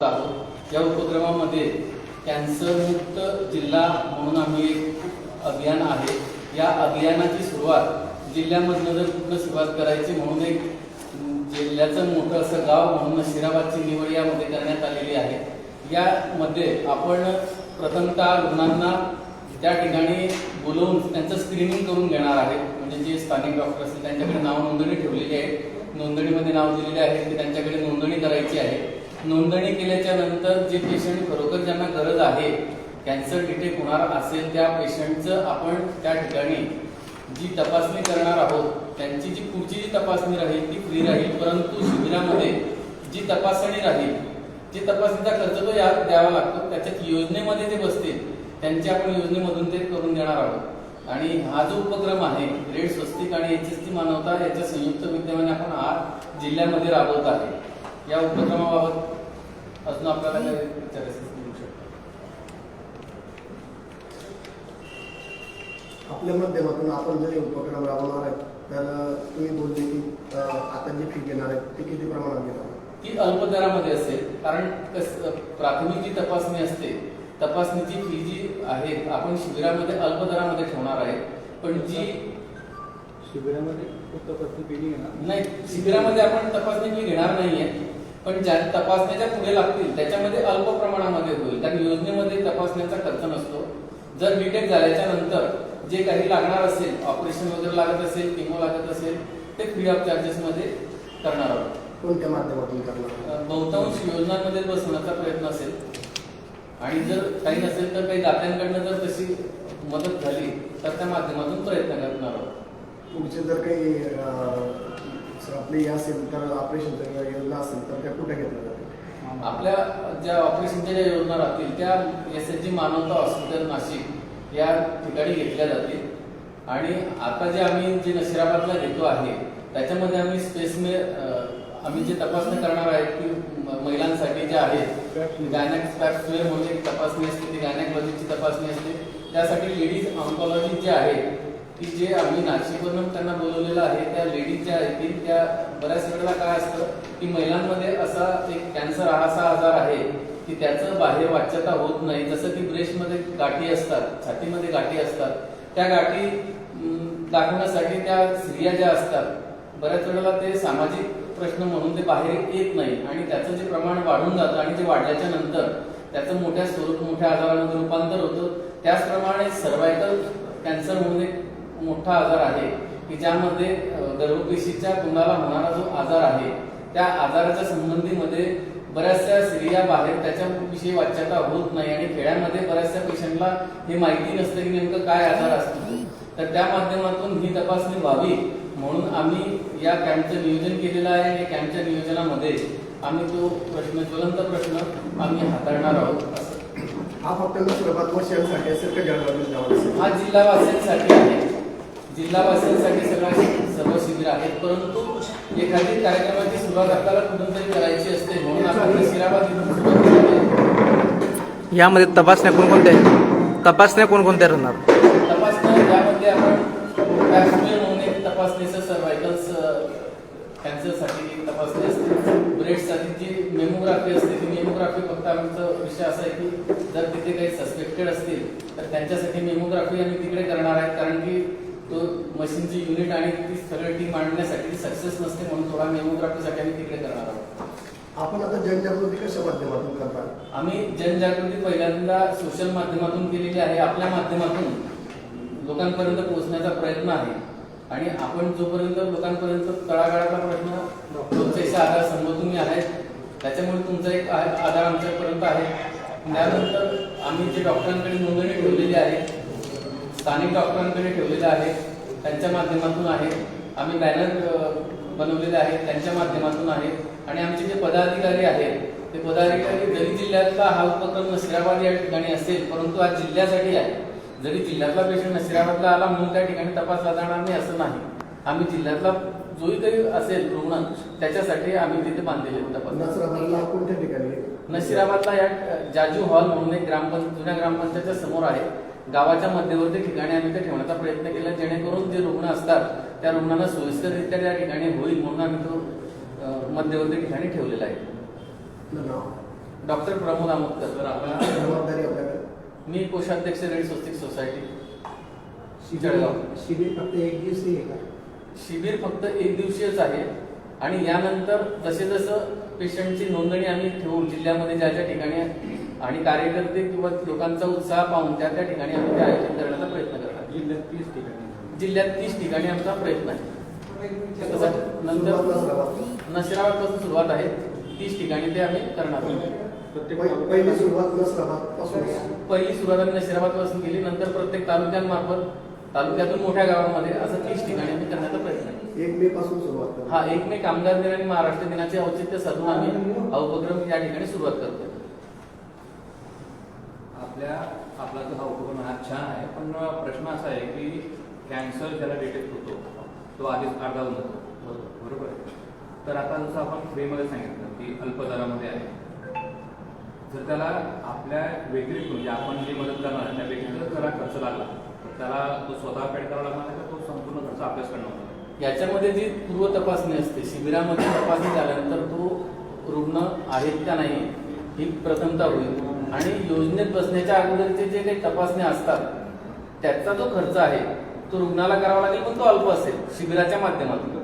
या उपक्रमामध्ये कॅन्सरमुक्त जिल्हा म्हणून आम्ही एक अभियान आहे. या अभियानाची सुरुवात जिल्ह्यामधनं जर कुठलं सुरुवात करायची म्हणून एक जिल्ह्याचं मोठं असं गाव म्हणून नशिराबादची निवड यामध्ये करण्यात आलेली आहे. यामध्ये आपण प्रथमतः रुग्णांना त्या ठिकाणी बोलवून त्यांचं स्क्रीनिंग करून घेणार आहे. म्हणजे जे स्थानिक डॉक्टर असतील त्यांच्याकडे नाव नोंदणी ठेवलेली आहे. नोंदणीमध्ये नाव दिलेले आहे की त्यांच्याकडे नोंदणी करायची आहे. नोंदणी केल्याच्यानंतर जे पेशंट खरोखर ज्यांना गरज आहे कॅन्सर डिटेक्ट होणार असेल त्या पेशंटचं आपण त्या ठिकाणी जी तपासणी करणार आहोत त्यांची जी पुढची जी तपासणी राहील ती फ्री राहील. परंतु शिबिरामध्ये जी तपासणी राहील जी तपासणीचा खर्च तो या द्यावा लागतो त्याच्यात योजनेमध्ये जे बसतील त्यांची आपण योजनेमधून ते करून देणार आहोत. आणि हा जो उपक्रम आहे रेड स्वस्तिक आणि एच एस टी मानवता याच्या संयुक्त विद्यमाने आपण आज जिल्ह्यामध्ये राबवत आहे. या उपक्रमाबाबत अजून आपल्याला काही विचारायचं शकता. आपल्या माध्यमातून आपण जर हे उपक्रम राबवणार आहे तर तुम्ही बोलले की आता जी फी घेणार आहे ती किती प्रमाणात घेणार ती अल्प दरामध्ये असेल कारण प्राथमिक जी तपासणी असते तपासणीची फी जी आहे आपण शिबिरामध्ये अल्प दरामध्ये ठेवणार आहे पण जी शिबिरामध्ये फक्त घेणार? नाही शिबिरामध्ये आपण तपासणी फी घेणार नाहीये. पण ज्या तपासण्याच्या पुढे लागतील त्याच्यामध्ये अल्प प्रमाणामध्ये होईल. कारण योजनेमध्ये तपासण्याचा खर्च नसतो. जर डिटेक्ट झाल्याच्यानंतर जे काही लागणार असेल ऑपरेशन वगैरे लागत असेल किमो लागत असेल ते फ्री ऑफ चार्जेस मध्ये करणार आहोत. कोणत्या माध्यमातून करणार बहुतांश योजनांमध्ये बसवण्याचा प्रयत्न असेल. आणि जर काही नसेल तर काही दात्यांकडनं जर तशी मदत झाली तर त्या माध्यमातून प्रयत्न करणार आहोत. तुमचे जर काही अ, जर हे असेल तर ऑपरेशनच्या योजना असेल तर त्या कुठे घेतल्या जातील? आपल्या ज्या ऑपरेशनच्या ज्या योजना राहतील त्या एस एच जी मानवता हॉस्पिटल नाशिक या ठिकाणी घेतल्या जातील. आणि आता जे आम्ही जे नशिराबादला घेतो आहे त्याच्यामध्ये आम्ही स्पेसमे आम्ही जे तपासणी करणार आहेत की महिलांसाठी जे आहेत गायनॅक स्पॅक्सवेअर म्हणजे तपासणी असते ती गायनॅकॉलॉजीची तपासणी असते. त्यासाठी लेडीज ऑन्कॉलॉजी जे आहे की जे आम्ही नाशिकवरून त्यांना बोलवलेलं आहे त्या लेडीज ज्या आहेत त्या बऱ्याच वेळेला काय असतं की महिलांमध्ये असा एक कॅन्सर हा असा आजार आहे की त्याचं बाहेर वाच्यता होत नाही. जसं की ब्रेस्टमध्ये गाठी असतात छातीमध्ये गाठी असतात त्या गाठी दाखवण्यासाठी त्या स्त्रिया ज्या असतात बऱ्याच वेळेला ते सामाजिक प्रश्न म्हणून ते बाहेर येत नाही. आणि त्याचं जे प्रमाण वाढून जातं आणि ते वाढल्याच्या नंतर त्याचं मोठ्या स्वरूप मोठ्या आजारामध्ये रूपांतर होतं. त्याचप्रमाणे सर्वायकल कॅन्सर म्हणून एक मोठा आजार आहे की ज्यामध्ये गर्भपेशीच्या कुंडाला होणारा जो आजार आहे त्या आजाराच्या संबंधीमध्ये बऱ्याचशा स्त्रिया बाहेर त्याच्याविषयी वाच्यता होत नाही आणि खेड्यामध्ये बऱ्याचशा पेशंटला हे माहिती नसतं की नेमकं काय आजार असतो तर त्या माध्यमातून ही तपासणी व्हावी. म्हणून आम्ही या कॅम्पचं नियोजन केलेलं आहे या कॅम्पच्या नियोजनामध्ये आम्ही तो प्रश्न ज्वलंत प्रश्न आम्ही हाताळणार आहोत. हा फक्त? हा जिल्हावासियांसाठी आहे. जिल्हावासियांसाठी सगळा सर्व शिबिर आहेत. परंतु एखादी कार्यक्रमाची सुरुवात आपल्याला कुठून तरी करायची असते म्हणून आपण नशिराबाद इथून सुरुवात केली आहे. यामध्ये तपासण्या कोणकोणत्या आहेत? तपासण्या कोणकोणत्या राहणार? तपासणी यामध्ये आपण पॅक्समेअर म्हणून एक तपासणीचं सर्वायकल्स कॅन्सरसाठी एक तपासणी असते. ब्रेडसाठी जी मेमोग्राफी असते ती मेमोग्राफी फक्त आमचा विषय असा आहे की जर तिथे काही सस्पेक्टेड असतील तर त्यांच्यासाठी मेमोग्राफी आम्ही तिकडे करणार आहे. कारण की तो मशीनची युनिट आणि ती सगळी टीम आणण्यासाठी सक्सेस नसते म्हणून थोडा मेमोग्राफीसाठी आम्ही तिकडे करणार आहोत. आपण आता जनजागृती कशा माध्यमातून करता आम्ही जनजागृती पहिल्यांदा सोशल माध्यमातून केलेली आहे. आपल्या माध्यमातून लोकांपर्यंत पोहोचण्याचा प्रयत्न आहे. आणि आपण जोपर्यंत लोकांपर्यंत तळागाळाचा प्रश्न लोकशाहीचा आधार समोर तुम्ही आहेत त्याच्यामुळे तुमचा एक आधार आमच्यापर्यंत आहे. त्यानंतर आम्ही जे डॉक्टरांकडे नोंदणी ठेवलेली आहे स्थानिक डॉक्टरांकडे ठेवलेले आहे त्यांच्या माध्यमातून आहे. आम्ही बॅनर बनवलेले आहेत त्यांच्या माध्यमातून आहे. आणि आमचे जे पदाधिकारी आहेत ते पदाधिकारी जरी जिल्ह्यातला हा उपक्रम नशिराबाद या ठिकाणी असेल परंतु आज जिल्ह्यासाठी आहे. जरी जिल्ह्यातला पेशंट नशिराबादला आला म्हणून त्या ठिकाणी तपासला जाणार नाही असं नाही. आम्ही जिल्ह्यातला जोही काही असेल रुग्ण त्याच्यासाठी आम्ही तिथे बांधलेले तपास नसराबादला? नशिराबादला या जाजू हॉल म्हणून एक ग्रामपंचायत जुन्या ग्रामपंचायतच्या समोर आहे. गावाच्या मध्यवर्ती ठिकाणी आम्ही ते ठेवण्याचा प्रयत्न केला जेणेकरून जे रुग्ण असतात त्या रुग्णांना सोयीस्कररित्या त्या ठिकाणी होईल म्हणून आम्ही तो मध्यवर्ती ठिकाणी ठेवलेला आहे. डॉक्टर प्रमोद आमोदकर मी कोषाध्यक्ष रेड स्वस्तिक सोसायटी जळगाव. शिबिर फक्त एक दिवसीय शिबिर फक्त एक दिवशीयच आहे. आणि यानंतर जसे जसं पेशंटची नोंदणी आम्ही ठेवू जिल्ह्यामध्ये ज्या ज्या ठिकाणी आणि कार्यकर्ते किंवा लोकांचा उत्साह पाहून त्या त्या ठिकाणी आम्ही ते आयोजन करण्याचा प्रयत्न करणार जिल्ह्यात तीस ठिकाणी. जिल्ह्यात तीस ठिकाणी आमचा प्रयत्न आहे. नंतर. नशिराबादपासून सुरुवात आहे. तीस ठिकाणी ते आम्ही करणार आहोत. पहिली सुरुवात आम्ही नशिराबादपासून केली. नंतर प्रत्येक तालुक्यांमार्फत तालुक्यातून मोठ्या गावामध्ये असं तीस ठिकाणी आम्ही करण्याचा प्रयत्न आहे. एक मे पासून सुरुवात. हा एक मे कामगार दिन आणि महाराष्ट्र दिनाचे औचित्य साधून आम्ही हा उपक्रम या ठिकाणी सुरुवात करतोय. आपल्या आपला जो हा उपक्रम हा छान आहे. पण प्रश्न असा आहे की कॅन्सर ज्याला डिटेक्ट होतो तो आधीच अर्धावून होतो बरोबर आहे. तर आता जसं आपण फ्रीमध्ये सांगितलं की अल्प दरामध्ये आहे. जर त्याला आपल्या व्यतिरिक्त म्हणजे आपण जी मदत करणार त्या व्यतिरिक्त त्याला खर्च लागला तर त्याला तो स्वतः पेड करावा लागणार आहे का? तो संपूर्ण खर्च आपल्याच करणं याच्यामध्ये जी पूर्व तपासणी असते शिबिरामध्ये तपासणी झाल्यानंतर तो रुग्ण आहेत का नाही ही प्रथमता होईल. आणि योजनेत बसण्याच्या अगोदरचे जे काही तपासण्या असतात त्याचा जो खर्च आहे तो रुग्णाला करावा लागेल पण तो अल्प असेल शिबिराच्या माध्यमातून.